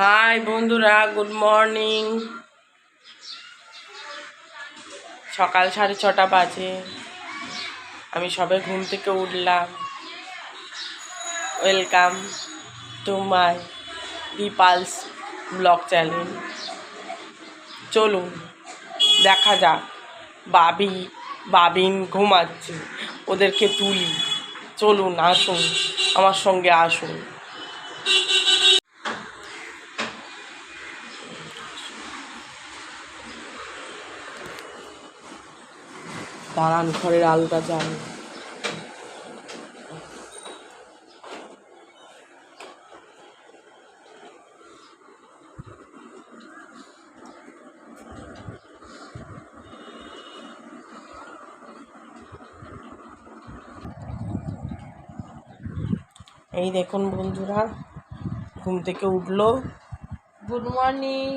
High বন্ধুরা, good morning. সকাল সাড়ে ছটা বাজে। আমি সবে ঘুম থেকে উঠলাম। Welcome to my Deepal's blog channel চলুন, দেখা যাক। বাবি, বাবিন ঘুমাচ্ছে। ওদেরকে তুলি। চলুন, আসুন। আমার সঙ্গে আসুন। দাঁড়ান ঘরের আলোটা যান এই দেখুন বন্ধুরা ঘুম থেকে উঠল। গুড মর্নিং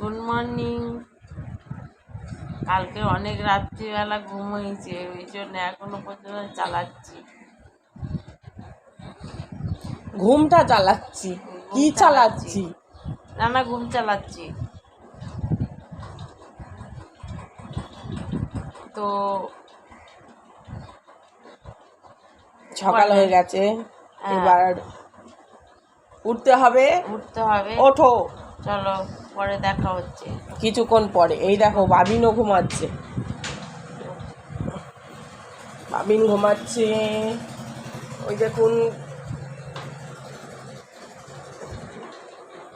গুড মর্নিং কালকে অনেক রাত্রিবেলা ঘুম হয়েছে ওই জন্য এখনও পর্যন্ত চালাচ্ছি। ঘুমটা চালাচ্ছি? কি চালাচ্ছি? না না ঘুম চালাচ্ছি। তো সকাল হয়ে গেছে হ্যাঁ। এবার উঠতে হবে। উঠতে হবে। ওঠো। চলো। পরে দেখা হচ্ছে। কিছুক্ষণ পরে। এই দেখো বাবিনও ঘুমাচ্ছে। বাবিন ঘুমাচ্ছে। ওই দেখুন।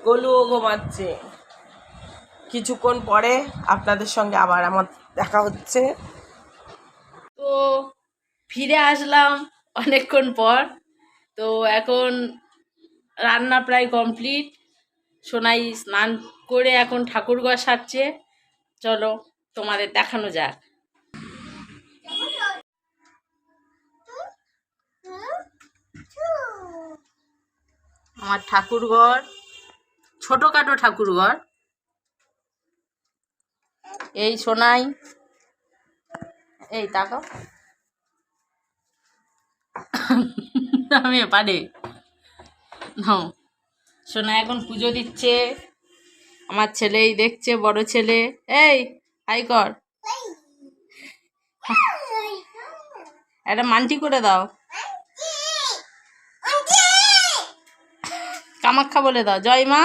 গোলুও ঘুমাচ্ছে। কিছুক্ষণ পরে আপনাদের সঙ্গে আবার আমার দেখা হচ্ছে। তো ফিরে আসলাম অনেকক্ষণ পর। তো এখন রান্না প্রায় কমপ্লিট। সোনাই স্নান করে এখন ঠাকুরঘর সারছে চলো তোমাদের দেখানো যাক। আমার ঠাকুরঘর ছোটোখাটো ঠাকুরঘর এই সোনাই, এই তাকাও। আমি পারে। নাও। সোনা এখন পুজো দিচ্ছে। আমার ছেলেই দেখছে বড় ছেলে। এই হাই কর। একটা মানটি করে দাও। কামাখ্যা বলে দাও। জয় মা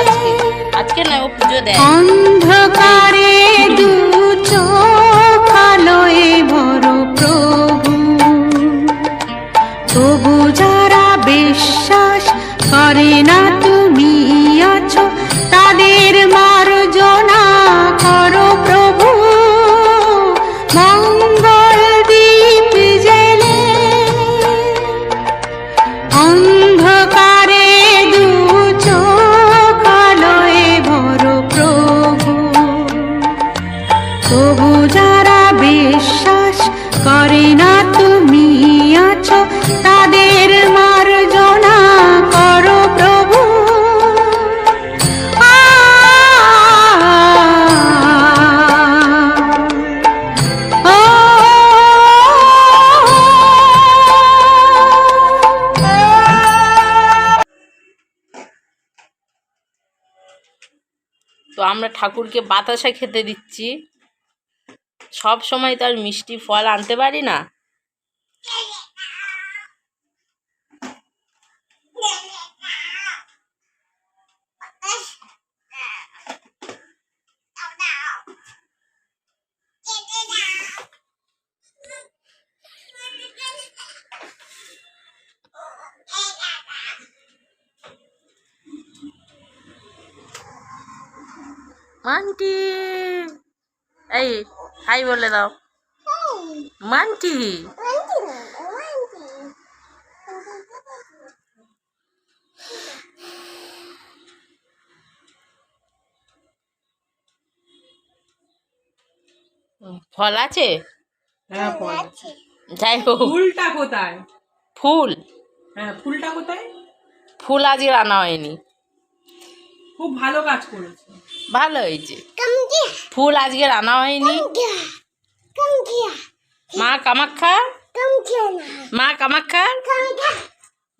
আজকে আজকে না ও পুজো দেয়। তো আমরা ঠাকুরকে বাতাসা খেতে দিচ্ছি। সব সময় তো আর মিষ্টি ফল আনতে পারি না। মান্টি এই হাই বলে দাও। মান্টি ফল আছে? হ্যাঁ ফল আছে। যাই হোক। ফুলটা কোথায়? ফুল। হ্যাঁ ফুলটা কোথায়? ফুল আজকে আনা হয়নি। খুব ভালো কাজ করেছে। ভালো হয়েছে। ফুল আজকে রান্না হয়নি। মা কামাখ্যা? মা কামাখ্যা?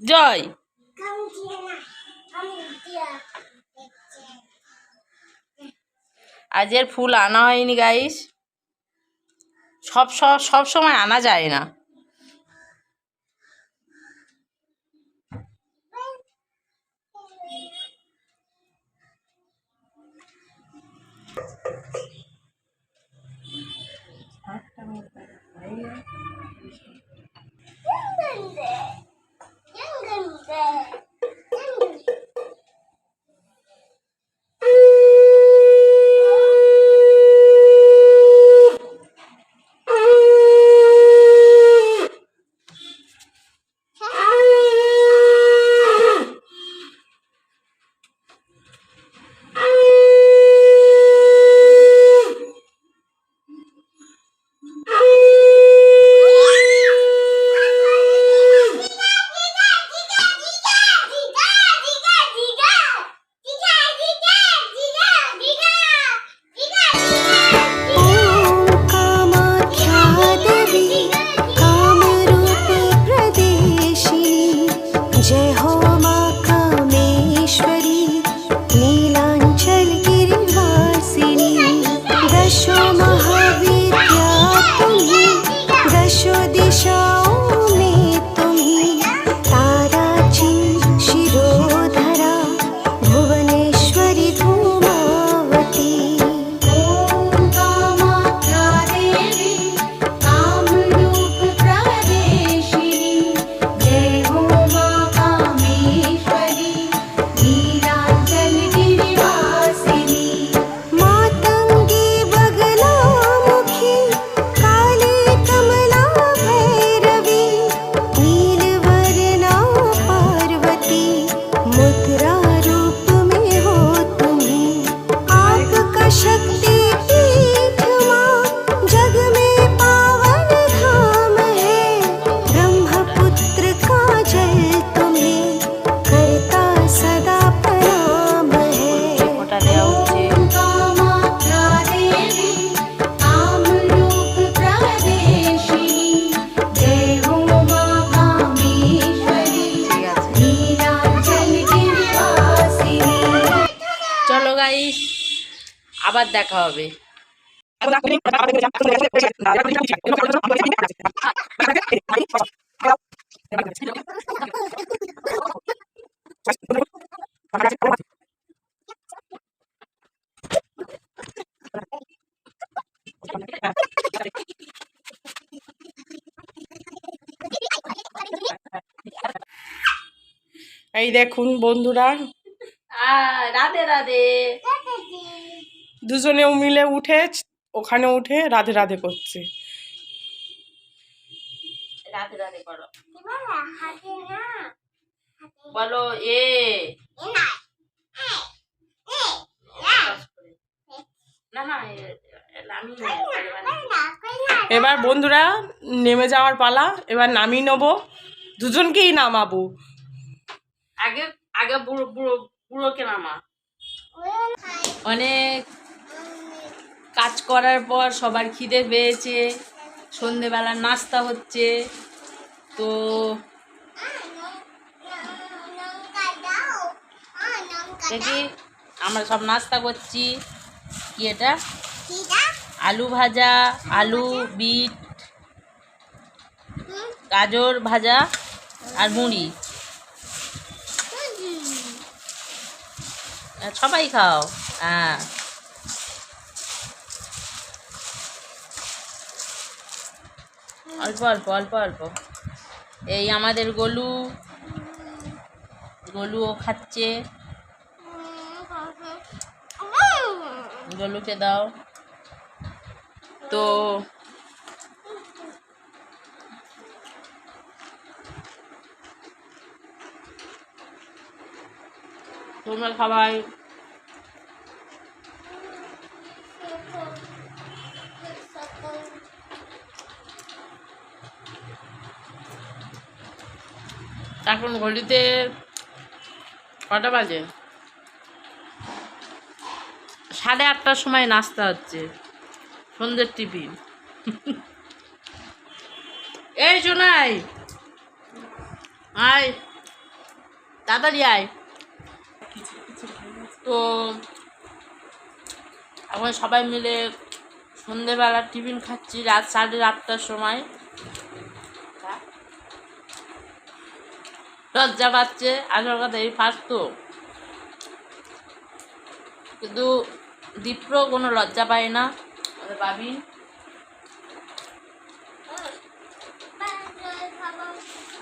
জয়। আজের ফুল আনা হয়নি গাইস সব সব সব সময় আনা যায় না। দেখা হবে। এই দেখুন বন্ধুরা। রাধে রাধে। দুজনেও মিলে উঠে ওখানে উঠে রাধে রাধে করছে। রাধে রাধে করো। বলো এ। এবার বন্ধুরা নেমে যাওয়ার পালা এবার নামিয়ে নেব। দুজনকেই নামাবো। আগে আগে বুড়ো বুড়ো বুড়োকে নামা। অনেক কাজ করার পর সবার খিদে পেয়েছে সন্ধেবেলা নাস্তা হচ্ছে তো দেখি আমরা সব নাস্তা করছি কি এটা? আলু ভাজা আলু বিট গাজর ভাজা আর মুড়ি। সবাই খাও। হ্যাঁ। অল্প অল্প অল্প অল্প। এই আমাদের গলু। গলুও খাচ্ছে। গলুকে দাও। তো তোমরা সবাই এখন ঘড়িতে কটা বাজে? সাড়ে আটটার সময় নাস্তা হচ্ছে, সন্ধ্যের টিফিন। এই শোনাই আয়, তাড়াতাড়ি আয়। তো এখন সবাই মিলে সন্ধেবেলা টিফিন খাচ্ছি, রাত সাড়ে আটটার সময়। লজ্জা পাচ্ছে, আসল কথা এই ফার্স্ট তো। কিন্তু দীপ্র কোনো লজ্জা পায় না। আমাদের বাবিন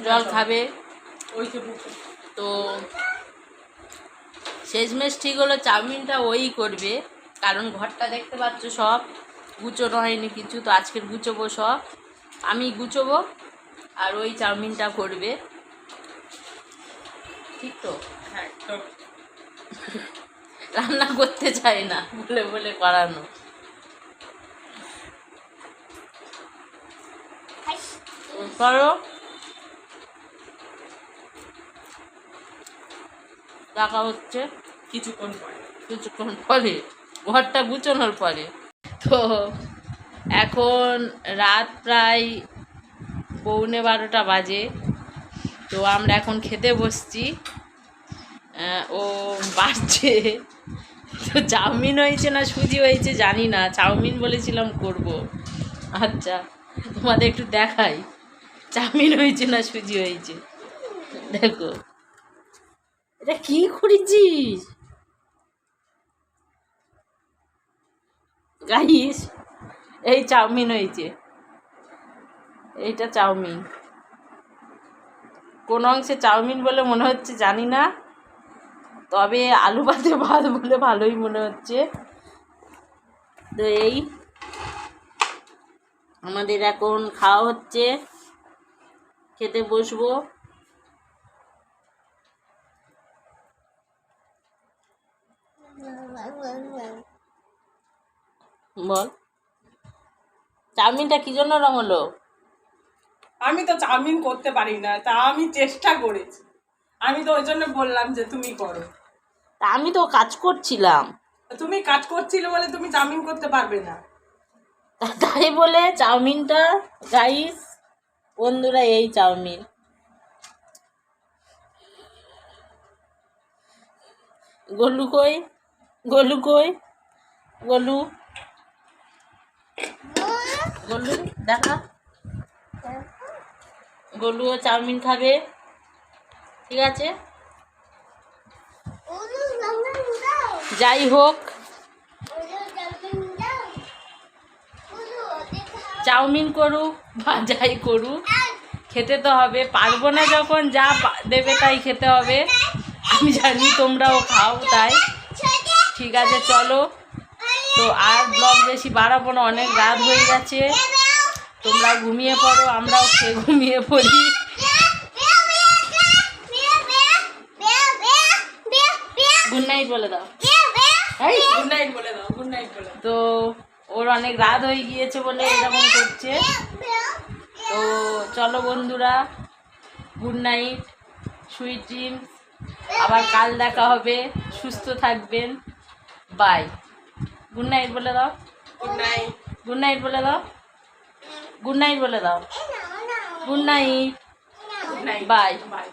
জল খাবে। তো শেষমেশ ঠিক হলো, চাউমিনটা ওই করবে। কারণ ঘরটা দেখতে পাচ্ছ সব। গুছোনো হয়নি কিছু, তো আজকের গুছোবো সব। আমি গুছোবো আর ওই চাউমিনটা করবে। ঠিক তো? হ্যাঁ রান্না করতে চাই না বলে বলে করানো করো। দেখা হচ্ছে কিছুক্ষণ পরে। কিছুক্ষণ পরে ঘরটা গুছানোর পরে। তো এখন রাত প্রায় পৌনে বারোটা বাজে। তো আমরা এখন খেতে বসছি। ও বাড়ছে তো চাউমিন হয়েছে না সুজি হয়েছে জানি না, চাউমিন বলেছিলাম করব। আচ্ছা তোমাদের একটু দেখাই। চাউমিন হয়েছে না সুজি হয়েছে? দেখো। এটা কি করেছিস? গাইস, এই চাউমিন হয়েছে। এইটা চাউমিন। কোন অংশে চাউমিন বলে মনে হচ্ছে জানি না। তবে আলু ভাতে ভাত বলে ভালোই মনে হচ্ছে। তো এই আমাদের এখন খাওয়া হচ্ছে। খেতে বসবো। বল। চাউমিনটা কি জন্য রং হলো? আমি তো চাউমিন করতে পারি না তা আমি চেষ্টা করেছি। আমি তো ওই জন্য বললাম যে তুমি করো। তা আমি তো কাজ করছিলাম। তুমি কাজ করছিলে বলে তুমি চাউমিন করতে পারবে না। তাই বলে চাউমিনটা গাইস বন্ধুরা এই চাউমিন। গলু কই? গলু কই? গলু। গলু দেখা। গলুও চাউমিন খাবে। ঠিক আছে? যাই হোক, চাউমিন করুক বা যাই করুক, খেতে তো হবে। পারব না যখন, যা দেবে তাই খেতে হবে। আমি জানি তোমরাও খাও তাই। ঠিক আছে, চলো। তো আর ব্লগ বেশি বাড়াবো না, অনেক রাত হয়ে গেছে। তোমরা ঘুমিয়ে পড়ো আমরাও খেয়ে ঘুমিয়ে পড়ি। গুড নাইট বলে দাও। গুড নাইট বলে দাও গুড নাইট বলে তো ওর অনেক রাত হয়ে গিয়েছে বলে এরকম করছে। তো চলো বন্ধুরা গুড নাইট সুইট ড্রিমস আবার কাল দেখা হবে সুস্থ থাকবেন। বাই গুড নাইট বলে দাও। গুড নাইট গুড নাইট বলে দাও। গুড নাইট বলে দাও। Good night bye bye